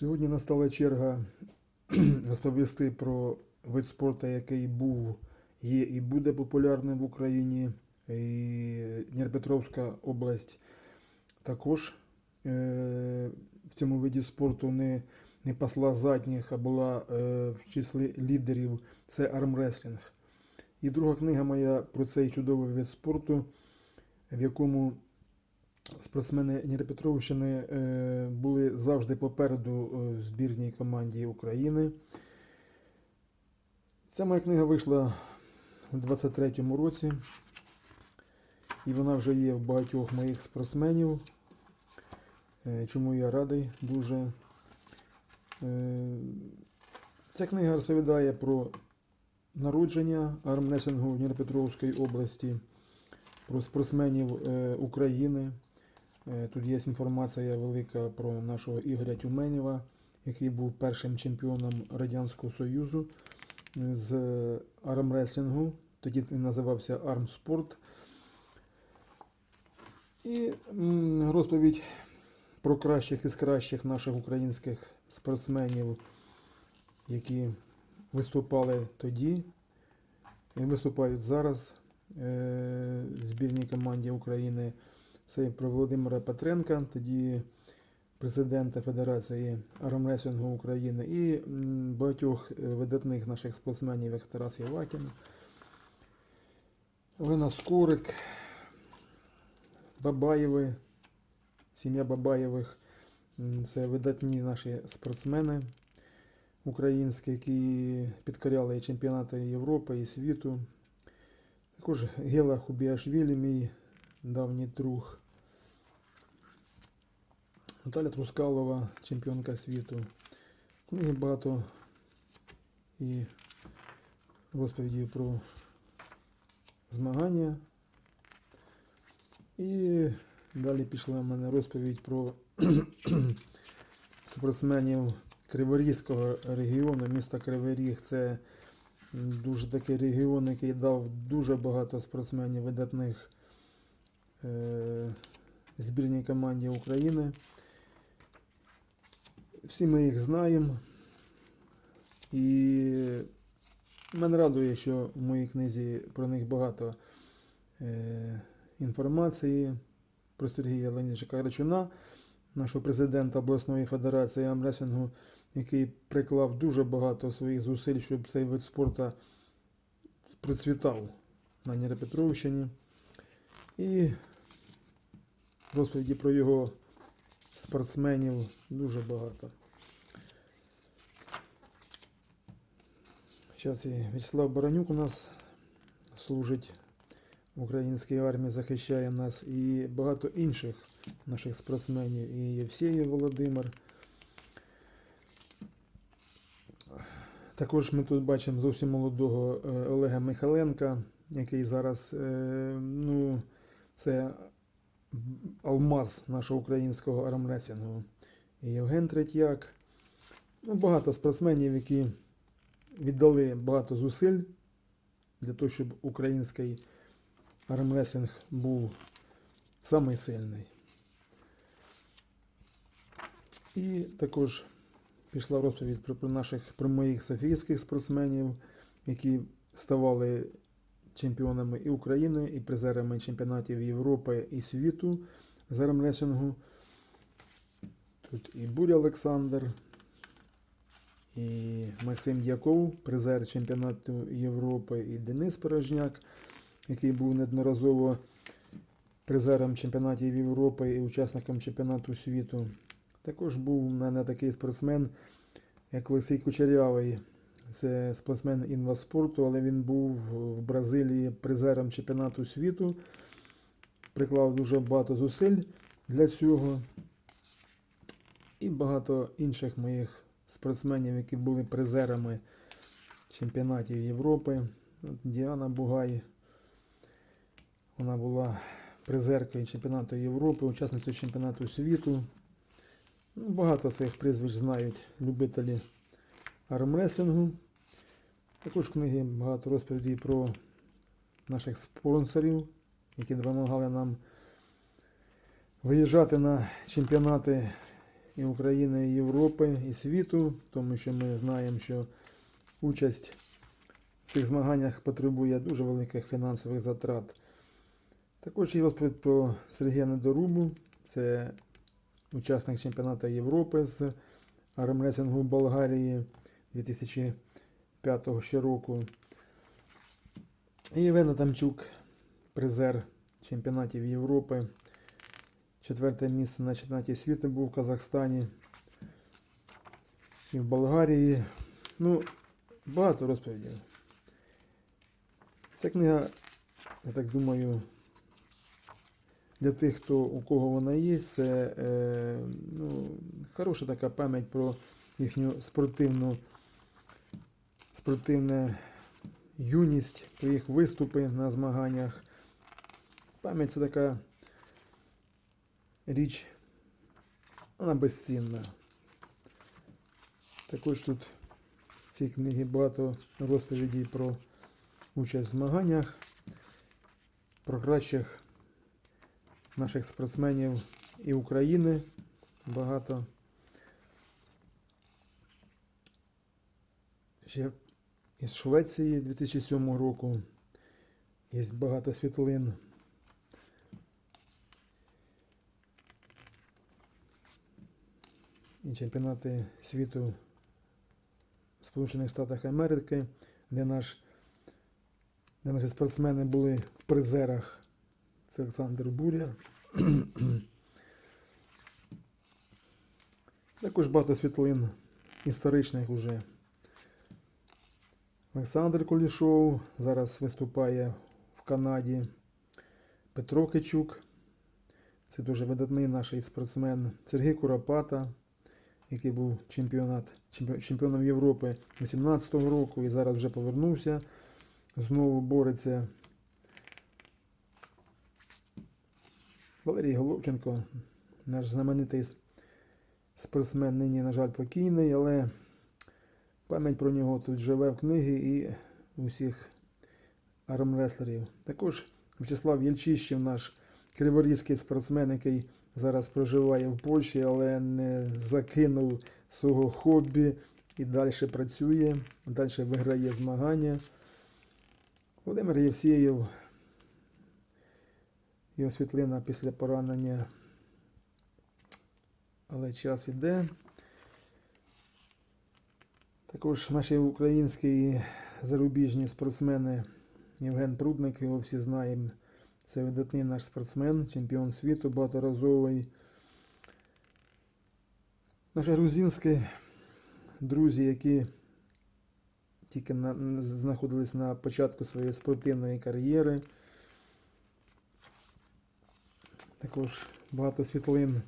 Сьогодні настала черга розповісти про вид спорту, який був, є і буде популярним в Україні. І Дніпропетровська область також е, в цьому виді спорту не, не пасла задніх, а була е, в числі лідерів. Це армреслінг. І друга книга моя про цей чудовий вид спорту, в якому спортсмени Дніпропетровщини е, були завжди попереду е, в збірній команді України. Ця моя книга вийшла у 23-му році, і вона вже є в багатьох моїх спортсменів, е, чому я радий дуже. Ця книга розповідає про народження армресінгу в Дніпропетровській області, про спортсменів України. Е, Тут є інформація велика про нашого Ігоря Тюменєва, який був першим чемпіоном Радянського Союзу е, з армреслінгу. Тоді він називався Армспорт. І розповідь про кращих із кращих наших українських спортсменів, які виступали тоді і виступають зараз е, в збірній команді України. Це про Володимира Петренка, тоді президента Федерації армресінгу України, і багатьох е, видатних наших спортсменів, як Тарас Євакін, Олена Скорик, Бабаєви, сім'я Бабаєвих. Це видатні наші спортсмени українські, які підкоряли чемпіонати Європи і світу. Також Гела Хубіашвілі, мій давній друг. Наталя Трускалова, чемпіонка світу. Книги багато і розповіді про змагання. І далі пішла в мене розповідь про спортсменів Криворізького регіону, міста Кривий. Це дуже такий регіон, який дав дуже багато спортсменів видатних збірній команді України. Всі ми їх знаємо. І мене радує, що в моїй книзі про них багато е, інформації про Сергія Леонідовича Карачуна, нашого президента обласної федерації амресінгу, який приклав дуже багато своїх зусиль, щоб цей вид спорту процвітав на Дніпропетровщині. І розповіді про його спортсменів дуже багато. Зараз і Вячеслав Баранюк у нас служить в українській армії, захищає нас і багато інших наших спортсменів. І Євсеєв Володимир. Також ми тут бачимо зовсім молодого е, Олега Михайленка, який зараз, е, ну, це алмаз нашого українського армресінгу. І Євген Третьяк. Ну, багато спортсменів, які віддали багато зусиль для того, щоб український армресінг був самий сильний. І також пішла розповідь про, наших про моїх софійських спортсменів, які ставали чемпіонами і України, і призерами чемпіонатів Європи і світу з армресінгу. Тут і Буря Олександр, і Максим Дяков, призер чемпіонату Європи, і Денис Порожняк, який був неодноразово призером чемпіонатів Європи і учасником чемпіонату світу. Також був у мене такий спортсмен, як Олексій Кучерявий. Це спортсмен інваспорту, але він був в Бразилії призером чемпіонату світу. Приклав дуже багато зусиль для цього. І багато інших моїх спортсменів, які були призерами чемпіонатів Європи. От Діана Бугай. Вона була призеркою чемпіонату Європи, учасницею чемпіонату світу. Ну, багато цих прізвищ знають любителі армресінгу. Також в книги багато розповідей про наших спонсорів, які допомагали нам виїжджати на чемпіонати і України, і Європи, і світу, тому що ми знаємо, що участь в цих змаганнях потребує дуже великих фінансових затрат. Також є розповідь про Сергія Недорубу, це учасник чемпіонату Європи з армресингу Болгарії 2005 ще року. І Євген Тамчук, призер чемпіонатів Європи. Четверте місце на чемпіонаті світу був в Казахстані і в Болгарії. Ну, багато розповідей. Ця книга, я так думаю, для тих, хто у кого вона є, це е, ну, хороша така пам'ять про їхню спортивну, спортивну юність, про їх виступи на змаганнях. Пам'ять це така річ, вона безцінна. Також тут в цій книгі багато розповідей про участь в змаганнях, про кращих наших спортсменів і України багато. Ще із Швеції 2007 року є багато світлин. І чемпіонати світу в Сполучених Штатах Америки, де, наш, де наші спортсмени були в призерах. Це Олександр Буря. Також багато світлин історичних уже. Олександр Кулішов зараз виступає в Канаді. Петро Кичук. Це дуже видатний наш спортсмен. Сергій Куропата, який був чемпіонат, чемпіоном Європи 18-го року і зараз вже повернувся. Знову бореться. Валерій Головченко, наш знаменитий спортсмен, нині, на жаль, покійний, але пам'ять про нього тут живе в книгі і у всіх армреслерів. Також В'ячеслав Єльчищев, наш криворізький спортсмен, який зараз проживає в Польщі, але не закинув свого хобі і далі працює, далі виграє змагання. Володимир Євсєєв, його світлина після поранення. Але час іде. Також наші українські і зарубіжні спортсмени Євген Прудник, його всі знаємо. Це видатний наш спортсмен, чемпіон світу багаторазовий. Наші грузинські друзі, які тільки на, знаходились на початку своєї спортивної кар'єри. Також багато світлин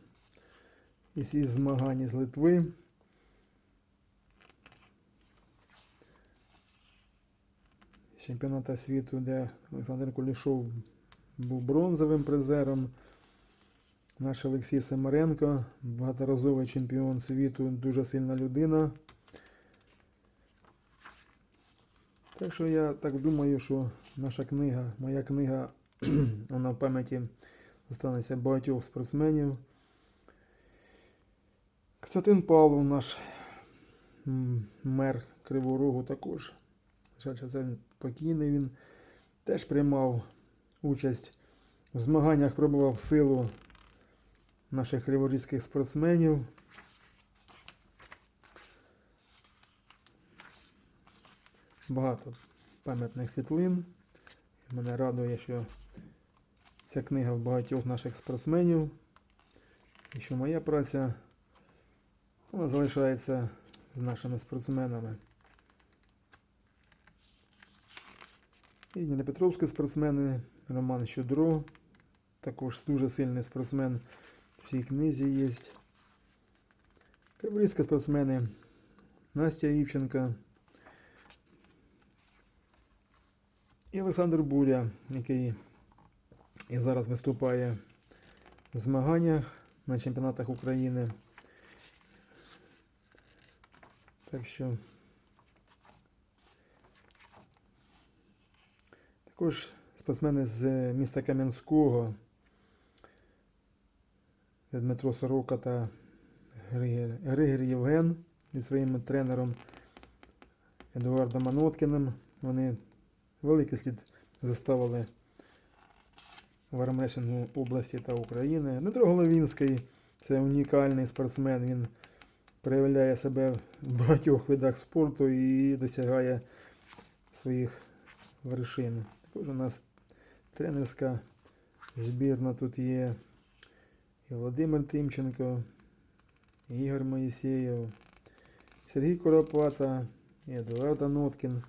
із змагань з Литви. Чемпіоната світу, де Олександр Кулішов був бронзовим призером. Наш Олексій Семаренко, багаторазовий чемпіон світу, дуже сильна людина. Так що я так думаю, що наша книга, моя книга, вона в пам'яті зостанеться багатьох спортсменів. Ксатин Павлов, наш мер Кривого Рогу також. Жаль, що це покійний. Він теж приймав участь в змаганнях, пробував силу наших криворізьких спортсменів. Багато пам'ятних світлин. Мене радує, що ця книга в багатьох наших спортсменів. І що моя праця вона залишається з нашими спортсменами. І Дніпропетровські спортсмени, Роман Щудро, також дуже сильний спортсмен в цій книзі є. Криворізькі спортсмени Настя Івченка і Олександр Буря, який і зараз виступає в змаганнях на чемпіонатах України. Так що також спортсмени з міста Кам'янського Дмитро Сорока та Григір, Євген зі своїм тренером Едуардом Аноткіним. Вони великий слід заставили в армресінгу області та України. Дмитро Головінський це унікальний спортсмен. Він проявляє себе в багатьох видах спорту і досягає своїх вершин. Також у нас тренерська збірна тут є. І Володимир Тимченко, Ігор Моїсеєв, Сергій Коропата, і Едуард Аноткін,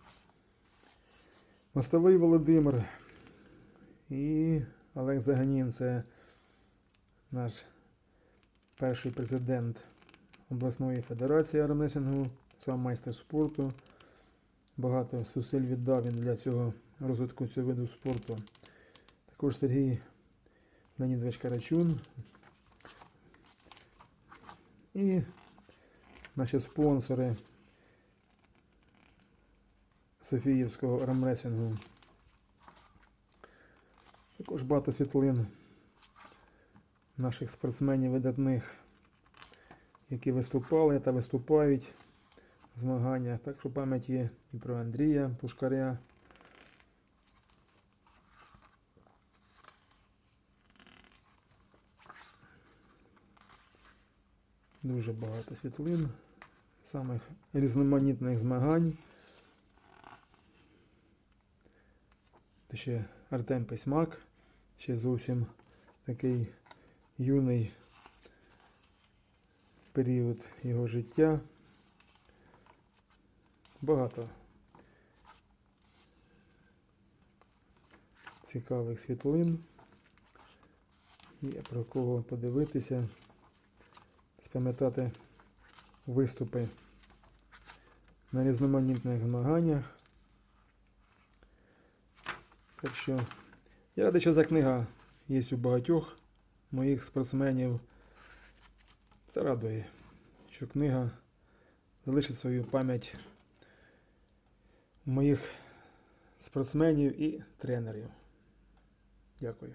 Мостовий Володимир і Олег Заганін це наш перший президент обласної федерації армресінгу, сам майстер спорту. Багато зусиль віддав він для цього розвитку цього виду спорту. Також Сергій Леонідович Карачун. І наші спонсори Софіївського армресінгу. Також багато світлин наших спортсменів видатних, які виступали та виступають в змаганнях. Так що пам'ять є і про Андрія Пушкаря. Дуже багато світлин, самих різноманітних змагань. Та ще Артем Письмак, ще зовсім такий юний період його життя. Багато цікавих світлин. Є про кого подивитися, спам'ятати виступи на різноманітних змаганнях. Так що я радий, що ця книга є у багатьох моїх спортсменів. Це радує, що книга залишить свою пам'ять моїх спортсменів і тренерів. Дякую.